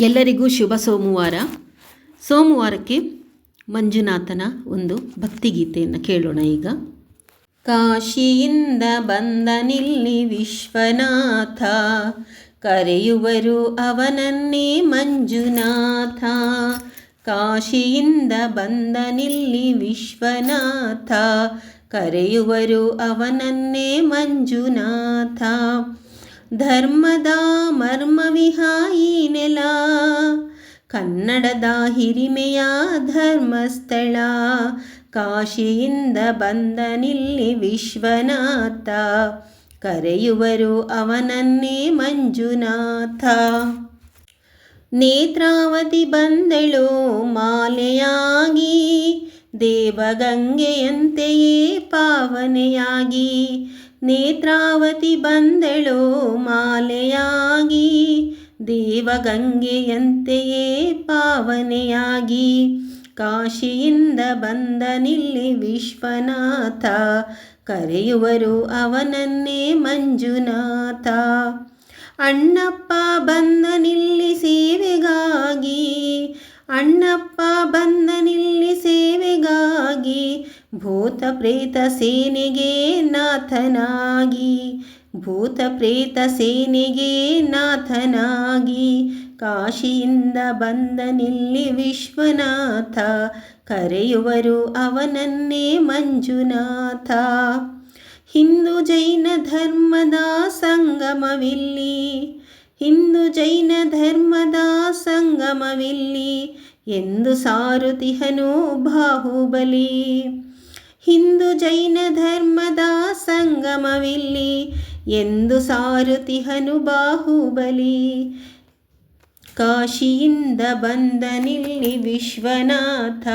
ಎಲ್ಲರಿಗೂ ಶುಭ ಸೋಮವಾರ. ಸೋಮವಾರಕ್ಕೆ ಮಂಜುನಾಥನ ಒಂದು ಭಕ್ತಿಗೀತೆಯನ್ನು ಕೇಳೋಣ ಈಗ. ಕಾಶಿಯಿಂದ ಬಂದನಿಲ್ಲಿ ವಿಶ್ವನಾಥ, ಕರೆಯುವರು ಅವನನ್ನೇ ಮಂಜುನಾಥ. ಕಾಶಿಯಿಂದ ಬಂದನಿಲ್ಲಿ ವಿಶ್ವನಾಥ, ಕರೆಯುವರು ಅವನನ್ನೇ ಮಂಜುನಾಥ. ಧರ್ಮದ ಮರ್ಮವಿಹಾಯಿ ನೆಲ, ಕನ್ನಡದ ಹಿರಿಮೆಯ ಧರ್ಮಸ್ಥಳ, ಕಾಶಿಯಿಂದ ಬಂದನಿಲ್ಲಿ ವಿಶ್ವನಾಥ, ಕರೆಯುವರು ಅವನನ್ನೇ ಮಂಜುನಾಥ. ನೇತ್ರಾವತಿ ಬಂದಳು ಮಾಲೆಯಾಗಿ, ದೇವಗಂಗೆಯಂತೆಯೇ ಪಾವನೆಯಾಗಿ ನೇತ್ರಾವತಿ ಬಂದಳು ಮಾಲೆಯಾಗಿ, ದೇವಗಂಗೆಯಂತೆಯೇ ಪಾವನೆಯಾಗಿ. ಕಾಶಿಯಿಂದ ಬಂದನಿಲ್ಲಿ ವಿಶ್ವನಾಥ, ಕರೆಯುವರು ಅವನನ್ನೇ ಮಂಜುನಾಥ. ಅಣ್ಣಪ್ಪ ಬಂದನಿಲ್ಲಿ ಸೇವೆಗಾಗಿ, ಅಣ್ಣಪ್ಪ ಬಂದನಿಲ್ಲಿ ಸೇವೆಗಾಗಿ ಭೂತ ಪ್ರೇತ ಸೇನೆಗೆ ನಾಥನಾಗಿ ಭೂತ ಪ್ರೇತ ಸೇನೆಗೆ ನಾಥನಾಗಿ, ಕಾಶಿಯಿಂದ ಬಂದನಿಲ್ಲಿ ವಿಶ್ವನಾಥ, ಕರೆಯುವರು ಅವನನ್ನೇ ಮಂಜುನಾಥ. ಹಿಂದೂ ಜೈನ ಧರ್ಮದ ಸಂಗಮವಿಲ್ಲಿ, ಹಿಂದೂ ಜೈನ ಧರ್ಮದ ಸಂಗಮವಿಲ್ಲಿ, ಎಂದು ಸಾರುತಿಹನು ಬಾಹುಬಲಿ. ಹಿಂದೂ ಜೈನ ಧರ್ಮದ ಸಂಗಮವಿಲ್ಲಿ ಎಂದು ಸಾರುತಿಹನು ಬಾಹುಬಲಿ ಕಾಶಿಯಿಂದ ಬಂದನಿಲ್ಲಿ ವಿಶ್ವನಾಥ,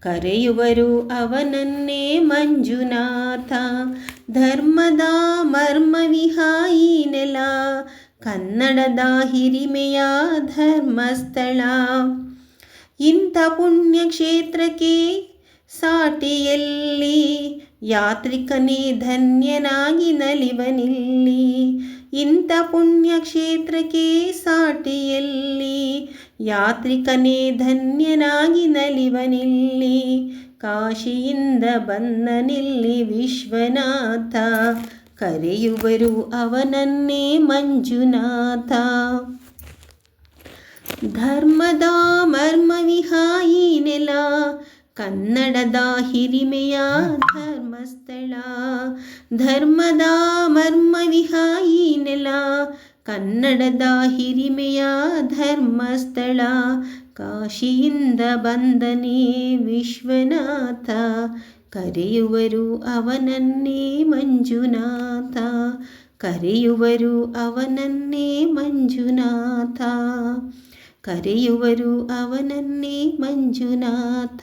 ಕರೆಯುವರು ಅವನನ್ನೇ ಮಂಜುನಾಥ. ಧರ್ಮದ ಮರ್ಮವಿಹಾಯಿ ನೆಲ, ಕನ್ನಡದ ಹಿರಿಮೆಯ ಧರ್ಮಸ್ಥಳ. ಇಂಥ ಪುಣ್ಯಕ್ಷೇತ್ರಕ್ಕೆ ಸಾಟಿಯಲ್ಲಿ ಯಾತ್ರಿಕನೇ ಧನ್ಯನಾಗಿ ನಲಿವನಿಲ್ಲಿ. ಇಂಥ ಪುಣ್ಯಕ್ಷೇತ್ರಕ್ಕೆ ಸಾಟಿಯಲ್ಲಿ ಯಾತ್ರಿಕನೇ ಧನ್ಯನಾಗಿ ನಲಿವನಿಲ್ಲಿ. ಕಾಶಿಯಿಂದ ಬಂದನಿಲ್ಲಿ ವಿಶ್ವನಾಥ, ಕರೆಯುವರು ಅವನನ್ನೇ ಮಂಜುನಾಥ. ಧರ್ಮದ ಮರ್ಮವಿಹಾಯಿ ನೆಲ ಕನ್ನಡದ ಹಿರಿಮೆಯ ಧರ್ಮಸ್ಥಳ, ಧರ್ಮದ ಮರ್ಮವಿಹಾಯಿ ನೆಲ, ಕನ್ನಡದ ಹಿರಿಮೆಯ ಧರ್ಮಸ್ಥಳ, ಕಾಶಿಯಿಂದ ಬಂದನೇ ವಿಶ್ವನಾಥ, ಕರೆಯುವರು ಅವನನ್ನೇ ಮಂಜುನಾಥ, ಕರೆಯುವರು ಅವನನ್ನೇ ಮಂಜುನಾಥ. ಕರೆಯುವರು ಅವನನ್ನೇ ಮಂಜುನಾಥ